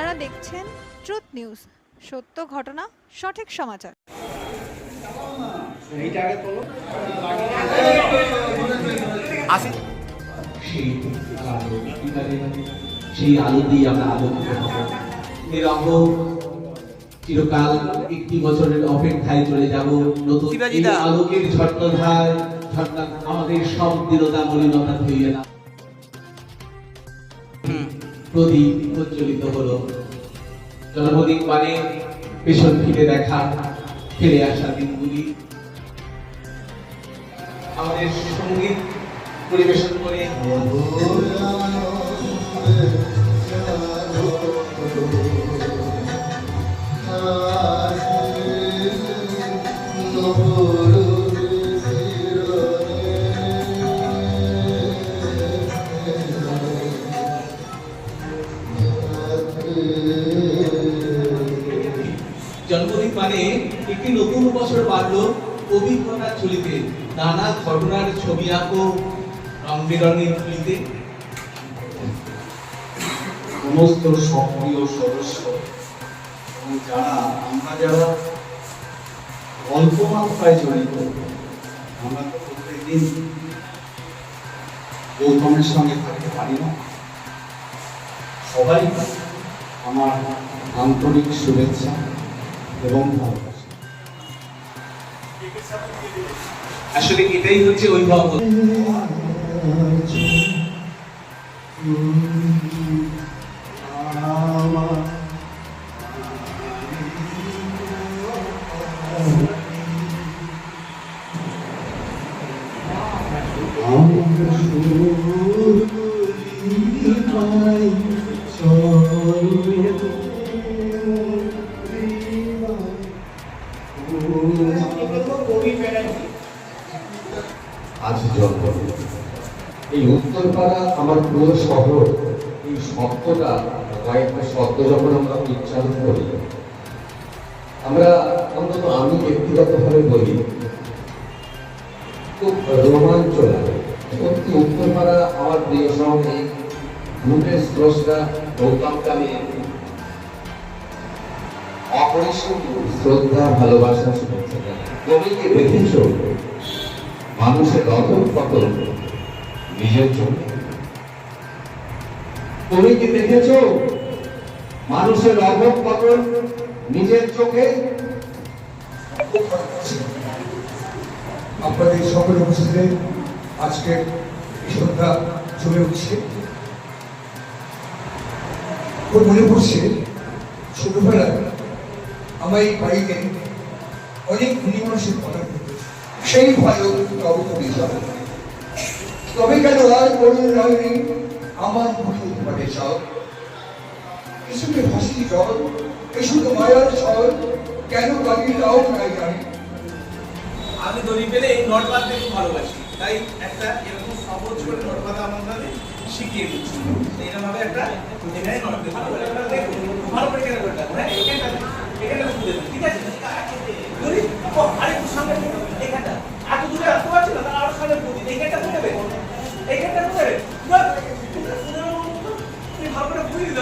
আপনারা দেখছেন truth news. সত্য ঘটনা সঠিক সমাচার। সেই আলো দিয়ে আমরা আলোকিত হব। নিরহ চিরকাল একটি বছরের অপেক্ষায় চলে যাব। নতুন আলোকের ঝর্ণধার ঝর্ণা আমাদের সব দৃঢ়তা মলিনতা ধুইয়ে না প্রদীপ প্রজ্বলিত হলো। জন্মদিন মানে পেছন ফিরে দেখা, ফিরে আসা দিনগুলি। আমাদের সংগীত পরিবেশন করে জন্মদিন মানে একটি নতুন বছর বাড়ল অভিজ্ঞতার ছুলিতে নানা ঘটনার ছবি আঁকো রং বেরঙের তুলিতে সমস্ত সক্রিয় সদস্য এবং যারা, আমরা যারা অল্প মাত্রায় জড়িত, আমরা তো প্রত্যেকদিন গৌতমের সঙ্গে থাকতে পারি না। সবাই আমার আন্তরিক শুভেচ্ছা। এবং আসলে এটাই হচ্ছে অভিভাবক এই উত্তরপাড়া আমার পুরো শহর, এই শব্দটা কয়েকটা শব্দ যখন আমরা উচ্চারণ করি, আমরা অন্তত আমি ব্যক্তিগতভাবে বলি, খুব রোমাঞ্চ লাগে সত্যি উত্তরপাড়া আমার প্রিয় সঙ্গে গ্রুপের স্রষ্টা গৌতমকে আমি অপরিসীম শ্রদ্ধা, ভালোবাসা জানাই কবিকে দেখেছ? মানুষের রতন পতন নিজের জন্য। তুমি কি দেখেছ? মানুষের রতন পতন নিজের চোখে? আপনাদের সকল উপস্থিতিতে আজকে সন্ধ্যা চলে উঠছে। খুব মনে পড়ছে, ছোটবেলায় আমার এই বাড়িতে অনেক ধনী মানুষের কথা সেই ভালো তবে কেন আর করুন নয়নি আমার মুখে তোমাকে চাও এসবে ভাসি জল এসবে মায়ার ছল, কেন দাও নাই জানি। আমি দড়ি পেলে এই নট বাঁধতে খুব ভালোবাসি। তাই একটা এরকম সহজ করে নট বাঁধা আমাদের শিখিয়ে দিচ্ছি। এরকম ভাবে একটা এখানে নট দেবো ভালো করে কেন করতে হবে? হ্যাঁ এখানটা এখানটা খুলে ঠিক আছে? আরে সামনে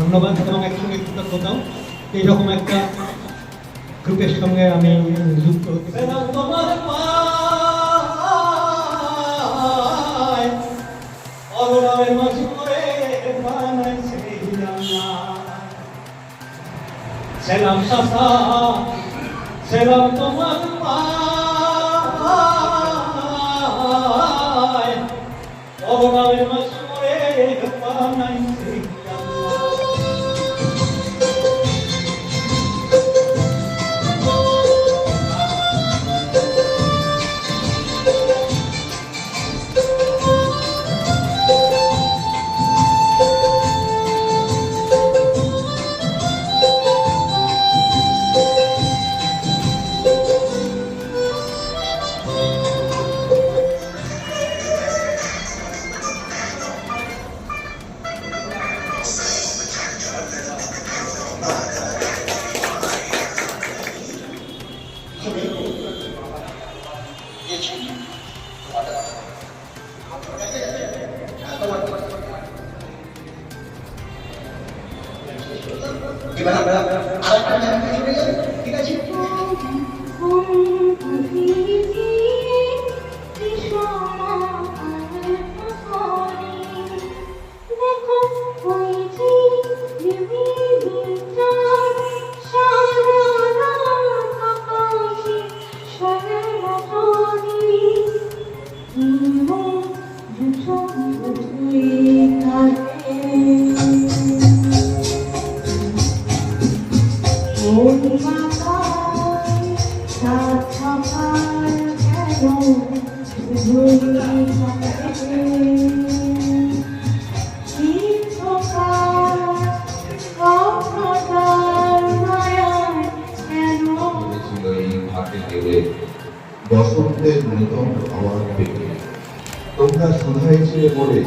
ধন্যবাদ এবং একসঙ্গে কৃতজ্ঞতাও এইরকম একটা গ্রুপের সঙ্গে আমি যুক্ত হতে। সেলাম সাসা, সেলাম তোমার পায়। অবনামের মাঝে করে বানাইছে ছিল এই ঘাটে গেলে বসন্তের নূতন আওয়াজ পেতে তোমরা শুধাইছিলে বলে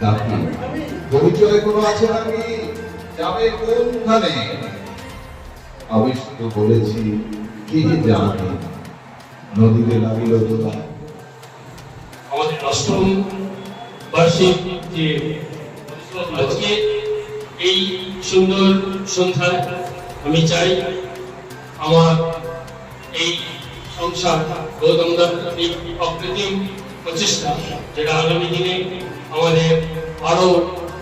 ডাকি। পরিচয় কোনো আছে নাকি? যাবে কোনখানে? শুধু বলেছি কি জানি? নদীতে লাগিল আমাদের অষ্টম বার্ষিক যে আজকে এই সুন্দর সন্ধ্যায় আমি চাই আমার এই সংসার এই অকৃত্রিম প্রচেষ্টা যেটা আগামী দিনে আমাদের আরও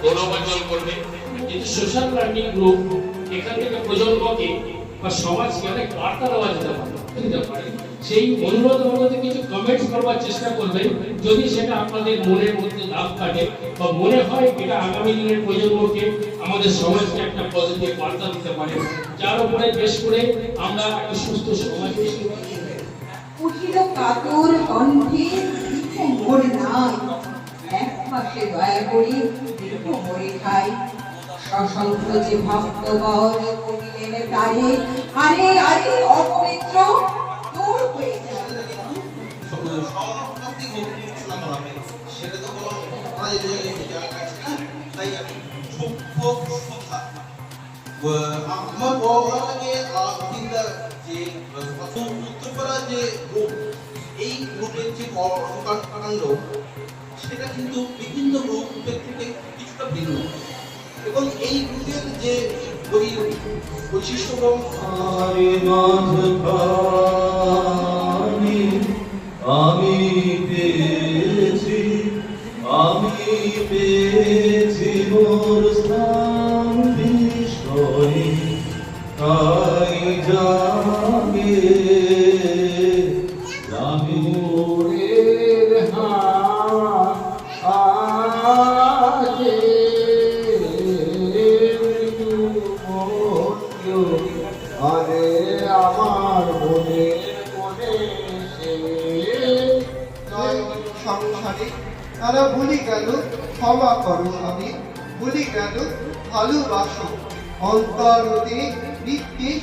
গৌরবার্জন করবে। কিন্তু সোশ্যাল লার্নিং গ্রুপ এখান থেকে প্রজন্মকে বা সমাজকে অনেক বার্তা দেওয়া যেতে পারে। সেই অনুরোধ অনুরোধে কিছু কমেন্টস করবার চেষ্টা করবেন। যদি সেটা আপনাদের মনের মধ্যে দাগ কাটে বা মনে হয় এটা আগামী দিনের প্রজন্মকে আমাদের সমাজকে একটা পজিটিভ বার্তা দিতে পারে, যার উপরে বেশ করে আমরা একটা সুস্থ সমাজ উঠিল কাতর কণ্ঠে মোর নাই। এক পাশে দয়া করি, দিখো মোরে খাই। সশঙ্ক যে ভক্ত বর করিলেন তারে আরে আরে অপবিত্র, দূর হয়ে যায় সেটা তো বলা তাই শ্রদ্ধা আমার যে। উত্তরপাড়া এই গ্রুপের যে কর্মকাণ্ড, সেটা কিন্তু বিভিন্ন গ্রুপের থেকে এবং এই গ্রুপের যে ওই বৈশিষ্ট্য আমি পেয়েছি আমি পেয়েছি মোর স্থান বিষয় তাই জাগে তারা ভুলি গেল ক্ষমা করো আমি ভুলি গেল ভালোবাসো অন্তরতে নির্দেশ